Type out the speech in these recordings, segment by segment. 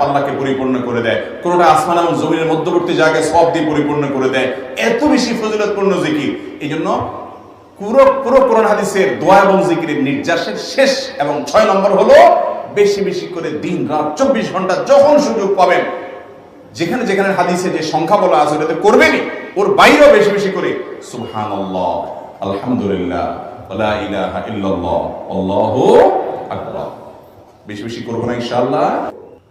পাল্লাকে পরিপূর্ণ করে দেয়। কোনটা আসমান এবং জমিনের মধ্যবর্তী জায়গায় সব দিয়ে পরিপূর্ণ করে দেয়। এত বেশি ফজিলতপূর্ণ জিকির। এই জন্য পুরো পুরো কোরআন হাদিসের দোয়া এবং জিকিরের নির্যাসের শেষ এবং ছয় নম্বর হলো, বেশি বেশি করে দিন রাত চব্বিশ ঘণ্টা যখন সুযোগ পাবেন, যেখানে যেখানে হাদিসে যে সংখ্যা বলা আছে ওটাতে করবেনই ওর বাইরেও বেশি বেশি করে, সুবহানাল্লাহ, আলহামদুলিল্লাহ ইলাহা ইল্লাল্লাহ, আল্লাহু আকবার। বেশি বেশি করব না ইনশাআল্লাহ।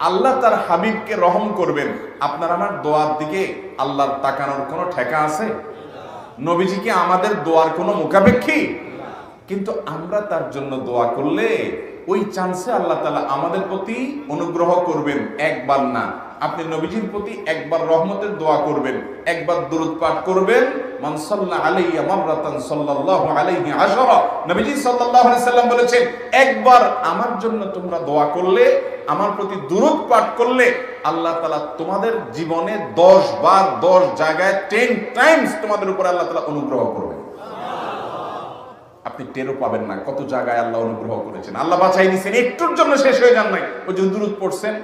আল্লাহ তার হাবিবকে রহম করবেন। আপনার আমার দোয়ার দিকে আল্লাহর তাকানোর কোনো ঠেকা আছে? নবীজি কি আমাদের দোয়ার কোনো মুখাপেক্ষী? কিন্তু আমরা তার জন্য দোয়া করলে ওই চান্সে আল্লাহ তালা আমাদের প্রতি অনুগ্রহ করবেন। একবার না আপনি নবীজির প্রতি একবার রহমতের দোয়া করবেন, একবার দরুদ পাঠ করবেন একবার আমার জন্য তোমরা দোয়া করলে, আমার প্রতি পাঠ করলে, আল্লাহ তোমাদের জীবনে 10 বার 10 জায়গায় 10 টাইমস তোমাদের উপর আল্লাহ তাআলা অনুগ্রহ করবেন। আপনি টেরও পাবেন না কত জায়গায় আল্লাহ অনুগ্রহ করেছেন। আল্লাহ বাঁচাই নিছেন একটুর জন্য শেষ হয়ে যান নাই। ওই যে দূরত পড়ছেন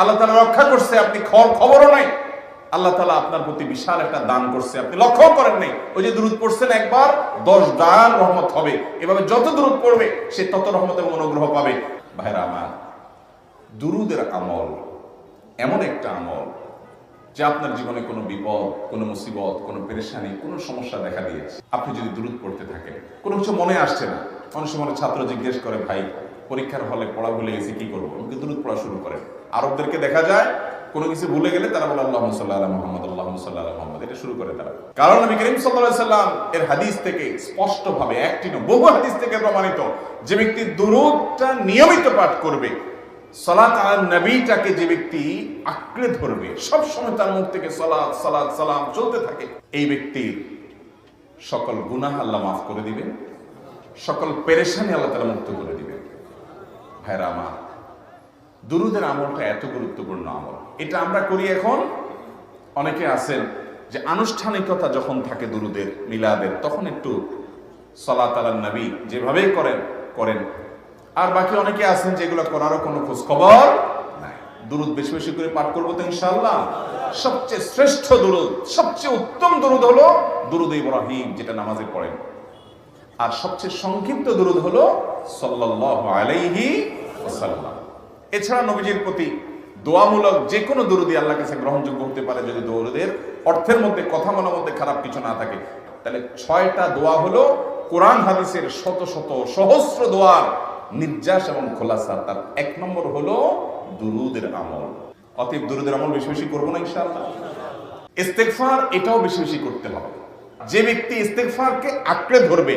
আল্লাহ তালা রক্ষা করছে, আপনি খবর খবরও নাই। আল্লাহ তালা আপনার প্রতি বিশাল একটা দান করছে, আপনি লক্ষ্য করেন নাই। ওই যে দূরত পড়ছেন একবার, দশ দান রহমত হবে। এভাবে যত দূরত পড়বে, সে তত রহমত এবং অনুগ্রহ পাবে। ভাইরা আমার, দুরুদের আমল এমন একটা আমল যে আপনার জীবনে কোনো বিপদ, কোনো মুসিবত, কোনো পেরেশানি, কোনো সমস্যা দেখা দিয়েছে। আপনি যদি দূরত পড়তে থাকেন, কোনো কিছু মনে আসছে না। অনেক সময় ছাত্র জিজ্ঞেস করে, ভাই, পরীক্ষার হলে পড়া ভুলে গেছে, কি করব? আমাকে দূরত পড়া শুরু করেন। আরবদেরকে দেখা যায়, কোনো কিছু ভুলে গেলে তারা বলে আল্লাহ সাল্লাহ মোহাম্মদ আল্লাহ সাল্লাহ মোহাম্মদ। এটা শুরু করে তারা। কারণ নবী করিম সাল্লাহ সাল্লাম এর হাদিস থেকে স্পষ্টভাবে, একটি বহু হাদিস থেকে প্রমাণিত, যে ব্যক্তি দূরতটা নিয়মিত পাঠ করবে, সালাত আল নবীটাকে যে ব্যক্তি আঁকড়ে ধরবে সব সময় তার মুখ থেকে সালাত, সালাম চলতে থাকে, এই ব্যক্তির সকল গুনাহ আল্লাহ মাফ করে দিবেন। সকল পেরেশানি আল্লাহ তালা মুক্ত করে দিবেন। ভাইরা আমার, দুরুদের আমলটা এত গুরুত্বপূর্ণ আমল। এটা আমরা করি এখন, অনেকে আছেন যে আনুষ্ঠানিকতা যখন থাকে দুরুদের, মিলাদের, তখন একটু সলাত আলান নবী যেভাবেই করেন করেন। আর বাকি অনেকে আছেন যেগুলো করারও কোনো খোঁজ খবর নাই। দুরুদ বেশি বেশি করে পাঠ করব তো ইনশাল্লাহ সবচেয়ে শ্রেষ্ঠ দুরুদ, সবচেয়ে উত্তম দুরুদ হলো দুরুদ ইব্রাহিম, যেটা নামাজে পড়েন। আর সবচেয়ে সংক্ষিপ্ত দুরুদ হলো সাল্লাল্লাহু আলাইহি ওয়াসাল্লাম। এছাড়া নবীজির প্রতি দোয়ামূলক যে কোনো দুরুদি আল্লাহর কাছে গ্রহণযোগ্য হতে পারে যদি দৌড়দের অর্থের মধ্যে, কথা মনের মধ্যে খারাপ কিছু না থাকে। তাহলে ছয়টা দোয়া হলো কোরআন, হাদিসের শত শত সহস্র দোয়ার নির্যাস এবং খোলাসা। তার এক নম্বর হলো দুরুদের আমল। অতএব দুরুদের আমল বেশি বেশি করব না ইনশাআল্লাহ। ইস্তেগফার এটাও বেশি বেশি করতে হবে। যে ব্যক্তি ইস্তেগফারকে আঁকড়ে ধরবে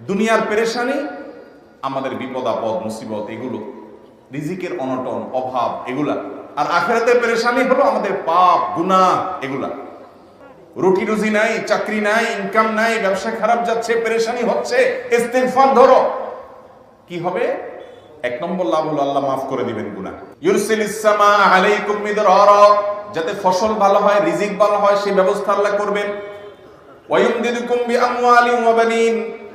দুনিয়ার পেরেশানি, আমাদের বিপদ, আপদ, মুসিবত, এগুলো, রিজিকের অনটন, অভাব, এগুলা। আর আখরাতের পেরেশানি হলো আমাদের পাপ, গুনাহ, এগুলা। রুটি রুজি নাই, চাকরি নাই ইনকাম নাই, ব্যবসা খারাপ যাচ্ছে, পেরেশানি হচ্ছে, ইস্তেগফার ধরো। কি হবে? এক নম্বর লাভ হলো আল্লাহ মাফ করে দিবেন গুনাহ। ইউরসিলিস সামা আলাইকুম মিদরারা, যাতে ফসল ভালো হয়, রিজিক ভালো হয়, সেই ব্যবস্থা আল্লাহ করবেন। ওয়ায়ুমদিদুকুম বিআমওয়ালিন ওয়া বানিন।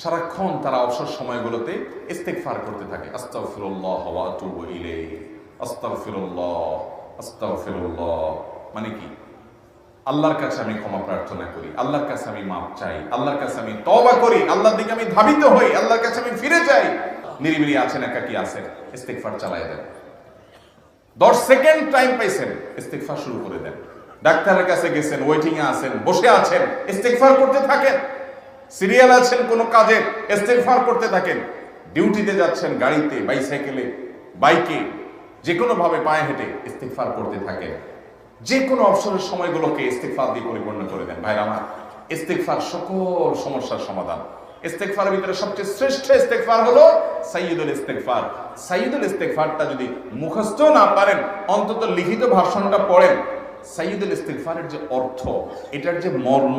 সারাক্ষণ তারা অবসর সময়গুলোতে ইস্তেগফার করতে থাকে। মানে কি? আল্লাহর কাছে আমি ক্ষমা প্রার্থনা করি, আল্লাহর কাছে আমি মাপ চাই, আল্লাহর কাছে আমি তওবা করি, আল্লাহর দিকে আমি ধাবিত হই, আল্লাহর কাছে আমি ফিরে যাই। নিরিবিলি আছেন একাকি আছেন, ইস্তেগফার চালায় দেন। দশ সেকেন্ড টাইম পাইছেন, ইস্তেগফার শুরু করে দেন। ডাক্তারের কাছে গেছেন ওয়েটিং এ আছেন, বসে আছেন, ইস্তেগফার করতে থাকেন। সিরিয়াল আছেন কোনো কাজের ইস্তেগফার করতে থাকেন, ডিউটিতে যাচ্ছেন গাড়িতে, বাইসাইকেলে, বাইকে যে কোনো ভাবে পায়ে হেঁটে ইস্তেগফার করতে থাকেন। যে কোনো অবসরের সময়গুলোকে ইস্তেগফার দিয়ে পরিপূর্ণ করে দেন। ভাই আমার, ইস্তেগফার সকল সমস্যার সমাধান। ইস্তেগফারের ভিতরে সবচেয়ে শ্রেষ্ঠ ইস্তেগফার হলো সাইয়্যিদুল ইস্তেগফার। সাইয়্যিদুল ইস্তেগফারটা যদি মুখস্থ না পারেন, অন্তত লিখিত ভাষণটা পড়েন, সাইয়্যিদুল ইস্তেগফারের যে অর্থ, এটার যে মর্ম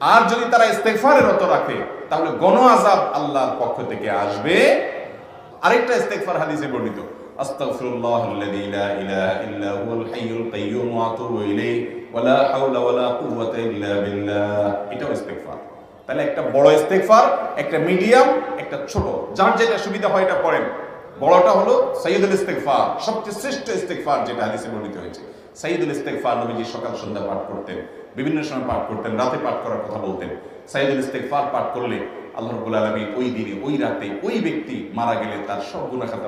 আর যদি তারা ইস্তেগফারের রত রাখে, তাহলে গণ আজাব আল্লাহর পক্ষ থেকে আসবে। আরেকটা ইস্তেকফার হাদিসে বর্ণিত, আস্তাগফিরুল্লাহ আল্লাযী ইল্লা বিল্লাহ। তাহলে একটা বড় ইস্তেগফার, একটা মিডিয়াম, একটা ছোট। যার যেটা সুবিধা হয় এটা পড়েন বড়টা হলো সৈয়দুল ইস্তেকফার সবচেয়ে শ্রেষ্ঠ ইস্তেকফার যেটা হাদিসে বর্ণিত হয়েছে। সাইয়্যিদুল ইস্তেকফার নবীজি সকাল সন্ধ্যা পাঠ করতেন, বিভিন্ন সময় পাঠ করতেন, রাতে পাঠ করার কথা বলতেন। সৈয়দুল ইস্তেকফার পাঠ করলে আল্লাহ রবুল আলমী ওই দিনে, ওই রাতে ওই ব্যক্তি মারা গেলে তার সব গুণাখাতা খাতা